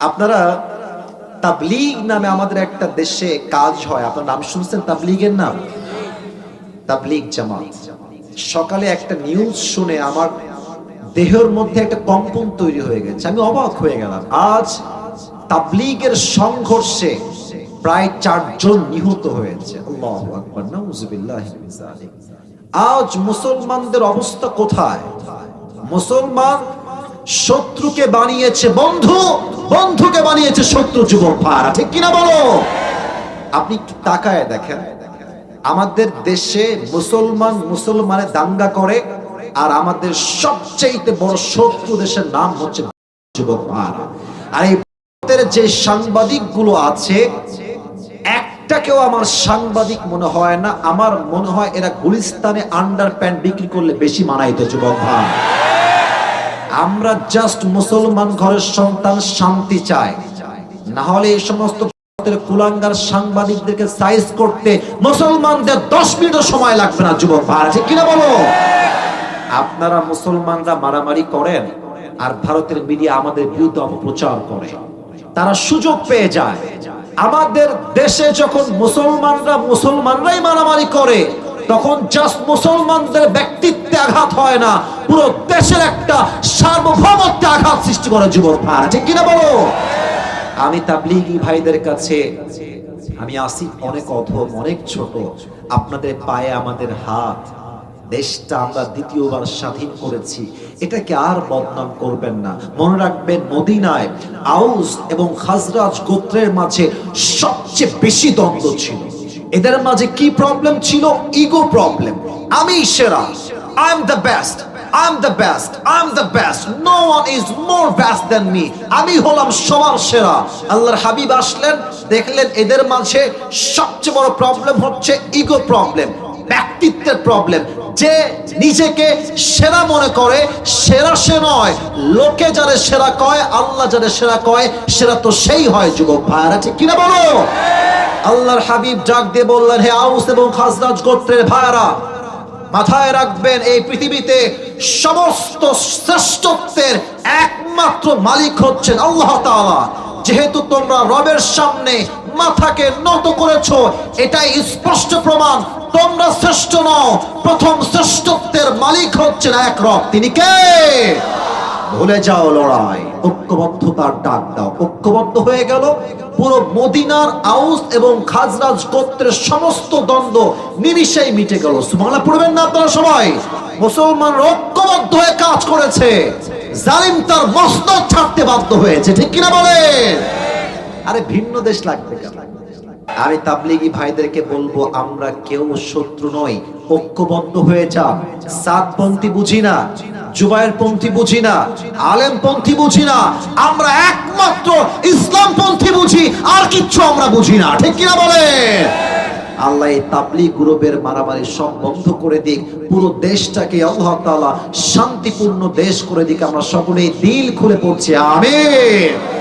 আপনারা তাবলিগ নামে আমাদের একটা দেশে কাজ হয়। আপনার নাম শুনছেন তাবলিগের নাম? তাবলিগ জামাত। সকালে একটা নিউজ শুনে আমার দেহের মধ্যে একটা কম্পন তৈরি হয়ে গেছে। আমি অবাক হয়ে গেলাম। আজ তাবলিগের সংঘর্ষে প্রায় চারজন নিহত হয়েছে। আজ মুসলমানদের অবস্থা কোথায়? মুসলমান শত্রুকে বানিয়েছে বন্ধু, বন্ধুকে বানিয়েছে শত্রু যুবক ভাড়া ঠিক কিনা বলো? আপনি একটু তাকায় দেখেন। আমাদের দেশে মুসলমান মুসলমানের দাঙ্গা করে, আর আমাদের সবচেয়ে বড় শত্রু দেশের নাম হচ্ছে যুবক ভাড়া আর এই যে সাংবাদিকগুলো আছে, একটাকেও আমার সাংবাদিক মনে হয় না, আমার মনে হয় এরা গুলিস্তানে আন্ডার প্যান্ট বিক্রি করলে বেশি মানাইতো যুবক ভাই আমরা জাস্ট মুসলমান ঘরের সন্তান শান্তি চাই। না হলে এই সমস্ত কুলাঙ্গার সাংবাদিকদেরকে সাইজ করতে মুসলমানদের দশ মিনিটও সময় লাগবে না কিনা বলো? আপনারা মুসলমানরা মারামারি করেন আর ভারতের মিডিয়া আমাদের বিরুদ্ধে অপপ্রচার করে। তারা সুযোগ পেয়ে যায়। আমাদের দেশে যখন মুসলমানরা মুসলমানরাই মারামারি করে, তখন জাস্ট মুসলমানদের ব্যক্তিত্বে আঘাত হয় না। পুরো সার্বভৌমত্বে আঘাত সৃষ্টি করে যুবক ভাই ঠিক কিনা বলো? আমি তাবলিগি ভাইদের কাছে, আমি আসি অনেক অধম, অনেক ছোট। আপনাদের পায়ে আমাদের হাত। দেশটা আমরা দ্বিতীয়বার স্বাধীন করেছি। এটাকে আর বদনাম করবেন না। মনে রাখবেন, মদিনায় আউস এবং খাজরাজ গোত্রের মাঝে সবচেয়ে বেশি দ্বন্দ্ব ছিল। এদের মাঝে কি প্রবলেম ছিল? ইগো প্রবলেম আমি সেরা। I am the best am the I am the best no one is more best than me আমি হলাম সবার সেরা। আল্লাহর হাবিব আসলেন, দেখলেন এদের মাঝে সবচেয়ে বড় প্রবলেম হচ্ছে ইগো প্রবলেম ব্যক্তিত্বের প্রবলেম যে নিজেকে সেরা মনে করে, সেরা সে নয়। লোকে যারা সেরা কয়, আল্লাহ যারা সেরা কয়, সেরা তো সেই হয় যুবক ভাইয়ারা, ঠিক কিনা বলো? আল্লাহর হাবিব ডাক দিয়ে বললেন, হে আউস এবং খাজরাজ গোত্রের ভাইয়ারা, মাথায় রাখবেন, এই পৃথিবীতে সমস্ত শ্রেষ্ঠত্বের একমাত্র মালিক হচ্ছেন আল্লাহ তাআলা। যেহেতু তোমরা রবের সামনে মাথাকে নত করেছ, এটাই স্পষ্ট প্রমাণ। তোমরা শ্রেষ্ঠ নও, প্রথম শ্রেষ্ঠত্বের মালিক হচ্ছেন এক রব। তিনি কে? ভুলে যাও লড়াই। ঐক্যবদ্ধতার ডাক দাও। ঐক্যবদ্ধ হয়ে গেল। পুরো মদিনার আউস এবং খাজরাজ গোত্রের সমস্ত দ্বন্দ্ব নিমিশেই মিটে গেল। সুবহানাল্লাহ, পড়বেন না আপনারা সবাই? মুসলমান ঐক্যবদ্ধ হয়ে কাজ করেছে। জালিম তার মস্তক ছাড়তে বাধ্য হয়েছে। ঠিক কিনা বলেন আরে ভিন্ন দেশ লাগবে আমি তাবলিগি ভাইদেরকে বলব, আমরা কেউ শত্রু নই, ঐক্যবদ্ধ হয়ে যান সাতপন্থী বুঝি না জুবাইর পন্থী বুঝি না, আলেম পন্থী বুঝি না, আমরা একমাত্র ইসলাম পন্থী বুঝি, আর কিচ্ছু আমরা বুঝি না। ঠিক কিনা বলে? আল্লাহ এই তাবলি গ্রুপের মারামারি সব বন্ধ করে দিক। পুরো দেশটাকে আল্লাহ তাআলা শান্তিপূর্ণ দেশ করে দিক। আমরা সকলেই দিল খুলে পড়ছি। আমিন।